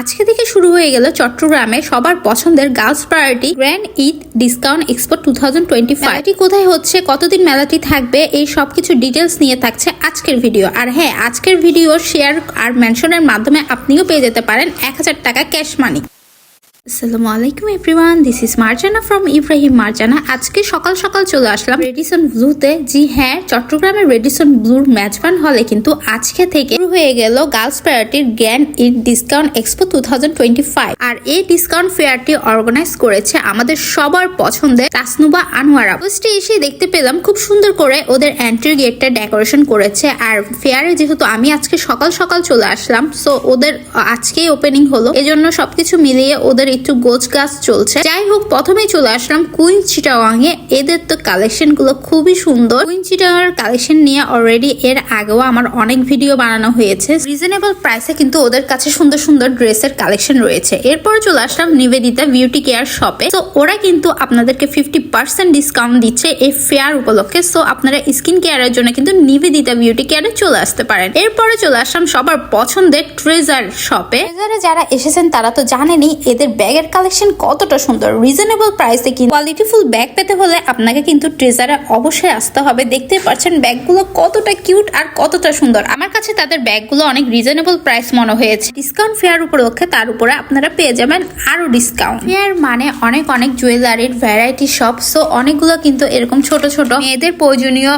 আজকে থেকে শুরু হয়ে গেল চট্টগ্রামে সবার পছন্দের girls priority grand Eid discount expo two thousand twenty ফাইভটি কোথায় হচ্ছে, কতদিন মেলাটি থাকবে, এই সব কিছু ডিটেলস নিয়ে থাকছে আজকের ভিডিও আর হ্যাঁ আজকের ভিডিও শেয়ার আর মেনশনের মাধ্যমে আপনিও পেয়ে যেতে পারেন এক হাজার টাকা ক্যাশ মানি আসসালামু আলাইকুম everyone this is Marjana from Ibrahim Marjana আজকে সকাল সকাল চলে আসলাম রেডিসন ব্লুতে জি হ্যাঁ চট্টগ্রামের রেডিসন ব্লুর ম্যাচবান হলে কিন্তু আজকে থেকে শুরু হয়ে গেল গার্লস ফেয়ারটির জ্ঞান ঈদ ডিসকাউন্ট এক্সপো টু আর এই ডিসকাউন্ট ফেয়ারটি অর্গানাইজ করেছে আমাদের সবার পছন্দের তাসনুবা আনোয়ারা। পোস্টে এসে দেখতে পেলাম খুব সুন্দর করে ওদের এন্ট্রি গেটটা ডেকোরেশন করেছে। আর ফেয়ারে যেহেতু আমি আজকে সকাল সকাল চলে আসলাম সো ওদের আজকেই ওপেনিং হলো। এজন্য সবকিছু মিলিয়ে ওদের একটু গোছ গাছ চলছে। যাই হোক প্রথমে চলে আসলাম কুইন চিটাওয়াং এ। এদের তো কালেকশনগুলো খুবই সুন্দর। কুইন চিটাওয়াং এর কালেকশন নিয়ে অলরেডি এর আগেও আমার অনেক ভিডিও বানানো হয়েছে। রিজনেবল প্রাইসে কিন্তু ওদের কাছে সুন্দর সুন্দর ড্রেসের কালেকশন রয়েছে। এরপরে চলে আসলাম নিবেদিতা বিউটি কেয়ার শপে তো ওরা কিন্তু আপনাদেরকে ফিফটি পার্সেন্ট ডিসকাউন্ট দিচ্ছে এই ফেয়ার উপলক্ষে। সো আপনারা স্কিন কেয়ারের জন্য কিন্তু নিবেদিতা বিউটি কেয়ারে চলে আসতে পারেন। এরপরে চলে আসলাম সবার পছন্দের ট্রেজার শপে ট্রেজারে যারা এসেছেন, তারা তো জানেনি এদের ব্যাগের কালেকশন কতটা সুন্দর রিজনেবল প্রাইসে কিন্তু কোয়ালিটিফুল ব্যাগ পেতে হলে আপনাকে কিন্তু ট্রেজারে অবশ্যই আসতে হবে। দেখতে পাচ্ছেন ব্যাগগুলো কতটা কিউট আর কতটা সুন্দর। আমার কাছে তাদের ব্যাগগুলো অনেক রিজনেবল প্রাইস মনে হয়েছে। ডিসকাউন্ট ফেয়ার উপলক্ষে তার উপরে আপনারা পেয়ে যাবেন আরও ডিসকাউন্ট ফেয়ার মানে অনেক অনেক জুয়েলারির ভ্যারাইটি শপ সো অনেকগুলো কিন্তু এরকম ছোট ছোট মেয়েদের প্রয়োজনীয়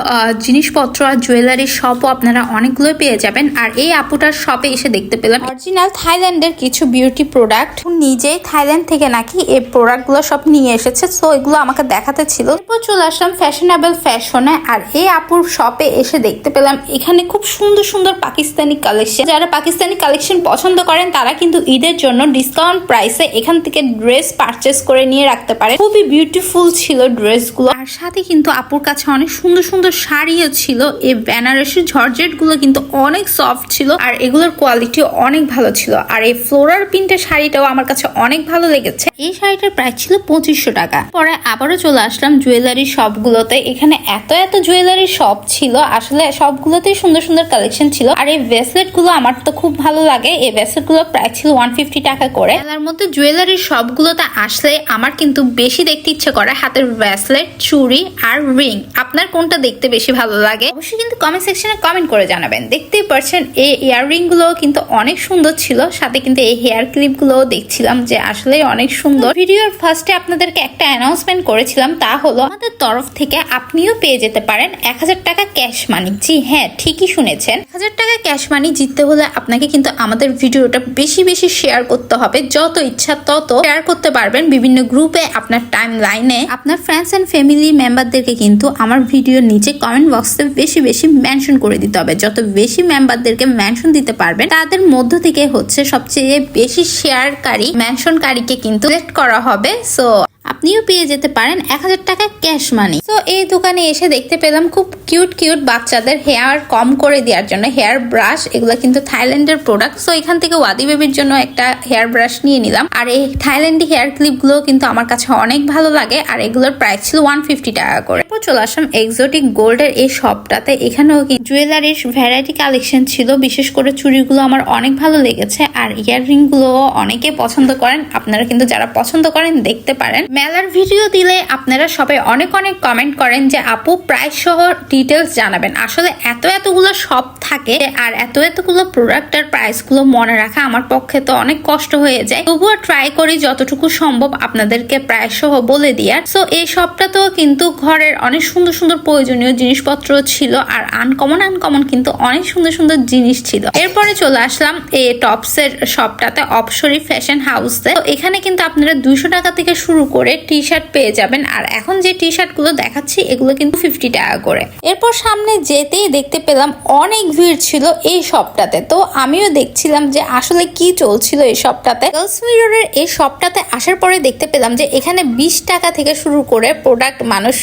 জিনিসপত্র আর জুয়েলারির শপও আপনারা অনেকগুলো পেয়ে যাবেন। আর এই আপুটার শপে এসে দেখতে পেলাম। অরিজিনাল থাইল্যান্ডের কিছু বিউটি প্রোডাক্ট নিজেই থাইল্যান্ড থেকে নাকি এই প্রোডাক্টগুলো সব নিয়ে এসেছে। সো এগুলো আমাকে দেখাতে ছিল। এরপর চলে আসলাম ফ্যাশনেবল ফ্যাশনে। আর এই আপুর শপে এসে দেখতে পেলাম এখানে খুব সুন্দর সুন্দর পাকিস্তানি কালেকশন। যারা পাকিস্তানি কালেকশন পছন্দ করেন, তারা কিন্তু ঈদের জন্য ডিসকাউন্ট প্রাইসে এখান থেকে ড্রেস পারচেস করে নিয়ে রাখতে পারে। খুবই বিউটিফুল ছিল ড্রেসগুলো। সাথে কিন্তু আপুর কাছে অনেক সুন্দর সুন্দর শাড়িও ছিল। এই বেনারসি জর্জেটগুলো কিন্তু অনেক সফট ছিল আর এগুলোর কোয়ালিটি অনেক ভালো ছিল। আর এই ফ্লোরার প্রিন্টের শাড়িটাও আমার কাছে অনেক ভালো লেগেছে। এই শাড়িটার প্রাইস ছিল পঁচিশশো টাকা। পরে আবারও চলে আসলাম জুয়েলারি শপগুলোতে এখানে এত এত জুয়েলারি শপ ছিল। আসলে সবগুলোতেই সুন্দর সুন্দর কালেকশন ছিল। আর এই ব্রেসলেটগুলো আমার তো খুব ভালো লাগে। এই ব্রেসলেটগুলো প্রাইস ছিল ওয়ান ফিফটি টাকা করে। মেলার মধ্যে জুয়েলারি শপগুলোতে আসলে আমার কিন্তু বেশি দেখতে ইচ্ছে করে হাতের ব্রেসলেট চুড়ি আর রিং, আপনার কোনটা দেখতে বেশি ভালো লাগে? অবশ্যই কিন্তু কমেন্ট সেকশনে কমেন্ট করে জানাবেন। দেখতেই পারছেন, এই ইয়াররিংগুলো কিন্তু অনেক সুন্দর ছিল। সাথে কিন্তু এই হেয়ার ক্লিপ গুলোও দেখছিলাম যে আসলে অনেক সুন্দর। ভিডিওর ফার্স্টে আপনাদেরকে একটা অ্যানাউন্সমেন্ট করেছিলাম, তা হলো আমাদের তরফ থেকে আপনিও পেয়ে যেতে পারেন এক হাজার টাকা ক্যাশ মানি জি হ্যাঁ ঠিকই শুনেছেন। এক হাজার টাকা ক্যাশ মানি জিততে হলে আপনাকে কিন্তু আমাদের ভিডিওটা বেশি বেশি শেয়ার করতে হবে। যত ইচ্ছা তত শেয়ার করতে পারবেন। বিভিন্ন গ্রুপে আপনার টাইম লাইনে আপনার ফ্রেন্ডস এন্ড ফ্যামিলি মেম্বারদেরকে কিন্তু আমার ভিডিওর নিচে কমেন্ট বক্সে বেশি বেশি মেনশন করে দিতে হবে। যত বেশি মেম্বারদেরকে মেনশন দিতে পারবে তাদের মধ্য থেকে হচ্ছে সবচেয়ে বেশি শেয়ারকারী মেনশনকারীকে কিন্তু সিলেক্ট করা হবে। সো আপনিও পেয়ে যেতে পারেন এক হাজার টাকা ক্যাশ মানি। তো এই দোকানে এসে দেখতে পেলাম খুব কিউট কিউট বাচ্চাদের হেয়ার কম করে দেওয়ার জন্য, হেয়ার ব্রাশ, এগুলো কিন্তু থাইল্যান্ডের প্রোডাক্ট সো এখান থেকে ওয়াদি বেবির জন্য একটা হেয়ার ব্রাশ নিয়ে নিলাম। আর এই থাইল্যান্ডি হেয়ার ক্লিপগুলো কিন্তু আমার কাছে অনেক ভালো লাগে, আর এগুলোর প্রাইস ছিল ওয়ান ফিফটি টাকা করে। চলে আসলাম এক্সোটিক গোল্ডের এই শপটাতে এখানেও জুয়েলারির ভ্যারাইটি কালেকশন ছিল, বিশেষ করে চুড়িগুলো আমার অনেক ভালো লেগেছে। আর ইয়াররিংগুলো অনেকে পছন্দ করেন, আপনারা কিন্তু যারা পছন্দ করেন দেখতে পারেন। মেলার ভিডিও দিলে আপনারা সবাই অনেক অনেক কমেন্ট করেন যে, আপু প্রাইস সহ ডিটেলস জানাবেন। আসলে এত এতগুলো শপ থাকে আর এত এতগুলো প্রোডাক্ট আর প্রাইসগুলো মনে রাখা আমার পক্ষে তো অনেক কষ্ট হয়ে যায়। তবুও ট্রাই করি যতটুকু সম্ভব আপনাদেরকে প্রাইস সহ বলে দিয়ার। সো এই শপটাতেও কিন্তু ঘরের অনেক সুন্দর সুন্দর প্রয়োজনীয় জিনিসপত্র ছিল আর আনকমন আনকমন কিন্তু অনেক সুন্দর সুন্দর জিনিস ছিল। এরপরে চলে আসলাম এই টপসের শপটাতে অপসরি ফ্যাশন হাউসে তো এখানে কিন্তু আপনারা দুইশো টাকা থেকে শুরু করে টি শার্ট পেয়ে যাবেন। আর এখন যে টি শার্টগুলো দেখাচ্ছি, এগুলো কিন্তু ফিফটি টাকা করে। এরপর সামনে যেতেই দেখতে পেলাম অনেক ভিড় ছিল এই শপটাতে তো আমিও দেখছিলাম যে আসলে কি চলছিল এই শপটাতে গার্লস মিররের এই শপটাতে আসার পরে দেখতে পেলাম যে এখানে বিশ টাকা থেকে শুরু করে প্রোডাক্ট মানুষ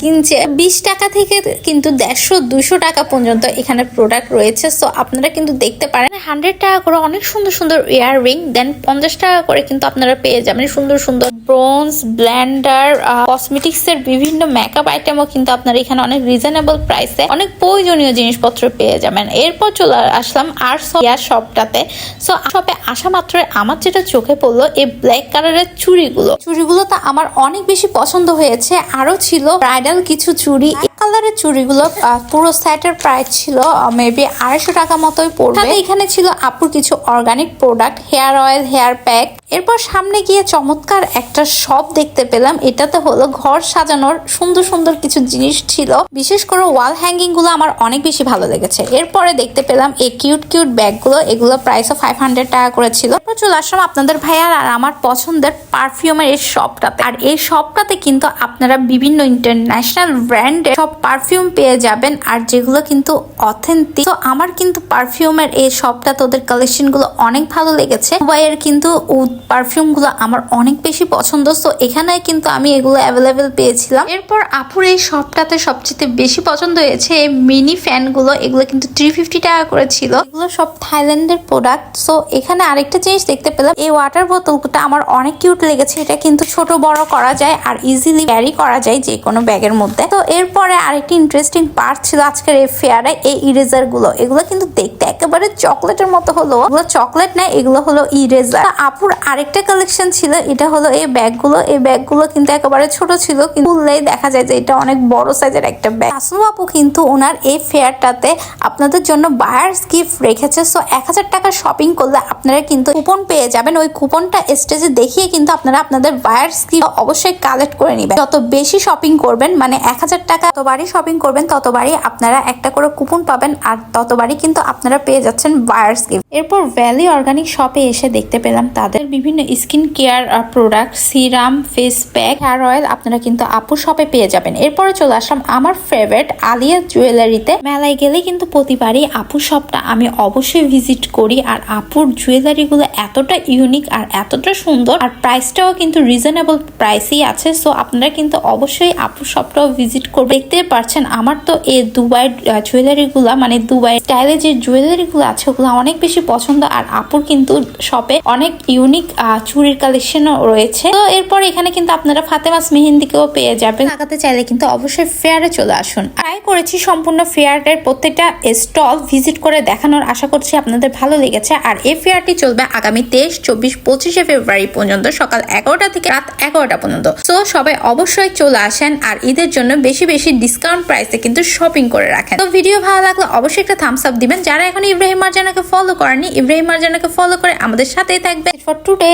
কিনছে। বিশ টাকা থেকে কিন্তু দেড়শো, দুশো টাকা পর্যন্ত এখানে প্রোডাক্ট রয়েছে। সো আপনারা কিন্তু দেখতে পারেন। হান্ড্রেড টাকা করে অনেক সুন্দর সুন্দর ইয়ার রিং দেন পঞ্চাশ টাকা করে কিন্তু আপনারা পেয়ে যাবেন সুন্দর সুন্দর ব্রোঞ্জ ব্ল্যান্ডার কসমেটিক্স এর বিভিন্ন মেকআপ আইটেমও কিন্তু আপনারা এখানে অনেক রিজনেবল প্রাইসে অনেক প্রয়োজনীয় জিনিসপত্র পেয়ে যাবেন। এরপর চলে আসলাম আর হেয়ার শপটাতে সো শপে আসা মাত্র আমার যেটা চোখে পড়ল, এই ব্ল্যাক কালারের চুড়িগুলো। চুড়িগুলো তো আমার অনেক বেশি পছন্দ হয়েছে। আরও ছিল ব্রাইডাল কিছু চুড়ি কালারের চুড়িগুলো পুরো সেটের প্রাইস ছিল মেবি আড়াইশো টাকা মতোই পড়বে। এখানে ছিল আপুর কিছু organic product hair oil hair pack এরপর সামনে গিয়ে চমৎকার একটা শপ দেখতে পেলাম। এটাতে হলো ঘর সাজানোর সুন্দর সুন্দর কিছু জিনিস ছিল। বিশেষ করে ওয়াল হ্যাঙ্গিংগুলো আমার অনেক বেশি ভালো লেগেছে। এরপরে দেখতে পেলাম এই কিউট কিউট ব্যাগগুলো এগুলো প্রাইসও ফাইভ হান্ড্রেড টাকা করে ছিল। এরপর চলে আসলাম আপনাদের ভাইয়ার আর আমার পছন্দের পারফিউমের এই শপটাতে আর এই শপটাতে কিন্তু আপনারা বিভিন্ন ইন্টারন্যাশনাল ব্র্যান্ডের সব পারফিউম পেয়ে যাবেন আর যেগুলো কিন্তু অথেন্টিক তো আমার কিন্তু পারফিউমের এই সবটা তোদের কালেকশনগুলো অনেক ভালো লেগেছে। দুবাইয়ের কিন্তু পারফিউমগুলো আমার অনেক বেশি পছন্দ। তো এখানে কিন্তু আমি এগুলো অ্যাভেলেবেল পেয়েছিলাম। এরপর আপুর এই শপটাতে সবচেয়ে বেশি পছন্দ হয়েছে এই মিনি ফ্যানগুলো এগুলো কিন্তু থ্রি ফিফটি টাকা করে ছিল। এগুলো সব থাইল্যান্ডের প্রোডাক্ট সো এখানে আরেকটা জিনিস দেখতে পেলাম। এই ওয়াটার বোতলটা আমার অনেক কিউট লেগেছে। এটা কিন্তু ছোট বড় করা যায় আর ইজিলি ক্যারি করা যায় যে কোনো ব্যাগের মধ্যে। তো এরপরে আরেকটি ইন্টারেস্টিং পার্ট ছিল আজকের এই ফেয়ারে এই ইরেজারগুলো। এগুলো কিন্তু দেখতে একেবারে চকলেটের মতো হলো। এগুলো চকলেট না, এগুলো হলো ইরেজার আপুর আরেকটা কালেকশন ছিল, এটা হলো এই ব্যাগগুলো এই ব্যাগগুলো কিন্তু একেবারে ছোট ছিল, কিন্তু খুললেই দেখা যায় যে এটা অনেক বড় সাইজের একটা ব্যাগ আসলু আপু কিন্তু ওনার এই ফেয়ারটাতে আপনাদের জন্য বায়ার্স গিফট রেখেছে। সো এক হাজার টাকা শপিং করলে আপনারা কিন্তু কুপন পেয়ে যাবেন। ওই কুপনটা স্টেজে দেখিয়ে কিন্তু আপনারা আপনাদের বায়ার্স গিফট অবশ্যই কালেক্ট করে নেবেন। যত বেশি শপিং করবেন মানে এক হাজার টাকা ততবারই শপিং করবেন, ততবারই আপনারা একটা করে কুপন পাবেন আর ততবারই কিন্তু আপনারা পেয়ে যাচ্ছেন বায়ার্স গিফট এরপর ভ্যালি অর্গানিক শপে এসে দেখতে পেলাম তাদের বিভিন্ন skin care product serum face pack hair oil আপনারা কিন্তু আপু শপে পেয়ে যাবেন। এরপরে চলে আসলাম আমার ফেভারিট আলিয়া জুয়েলারিতে মেলায় গেলে কিন্তু প্রতিবারই আপু শপটা আমি অবশ্যই ভিজিট করি আর আপুর জুয়েলারিগুলো এতটা ইউনিক আর এতটা সুন্দর আর প্রাইসটাও কিন্তু রিজনেবল প্রাইসই আছে। সো আপনারা কিন্তু অবশ্যই আপুর শপটাও ভিজিট করবে দেখতে পারছেন, আমার তো এই দুবাই জুয়েলারিগুলো মানে দুবাই স্টাইলে যে জুয়েলারিগুলো আছে, ওগুলো অনেক বেশি পছন্দ। আর আপুর কিন্তু শপে অনেক ইউনিক চুরির কালেকশনও রয়েছে। তো এরপর এখানে কিন্তু আপনারা ফাতেমাস মেহেন্দিকেও পেয়ে যাবেন। লাগাতে চাইলে কিন্তু অবশ্যই ফেয়ারে চলে আসুন। ট্রাই করেছি সম্পূর্ণ ফেয়ারের প্রত্যেকটা স্টল ভিজিট করে দেখানোর। আশা করছি আপনাদের ভালো লেগেছে। আর এই ফেয়ারটি চলবে আগামী তেইশ, চব্বিশ, পঁচিশে ফেব্রুয়ারি পর্যন্ত সকাল এগারোটা থেকে রাত এগারোটা পর্যন্ত। সো সবাই অবশ্যই চলে আসেন। আর ঈদের জন্য বেশি বেশি ডিসকাউন্ট প্রাইসে কিন্তু শপিং করে রাখেন। তো ভিডিও ভালো লাগলে অবশ্যই একটা থামস আপ দিবেন। যারা এখন ইব্রাহিম মার্জানাকে ফলো করেনি ইব্রাহিম মার্জানাকে ফলো করে আমাদের সাথেই থাকবে ফর টুডে.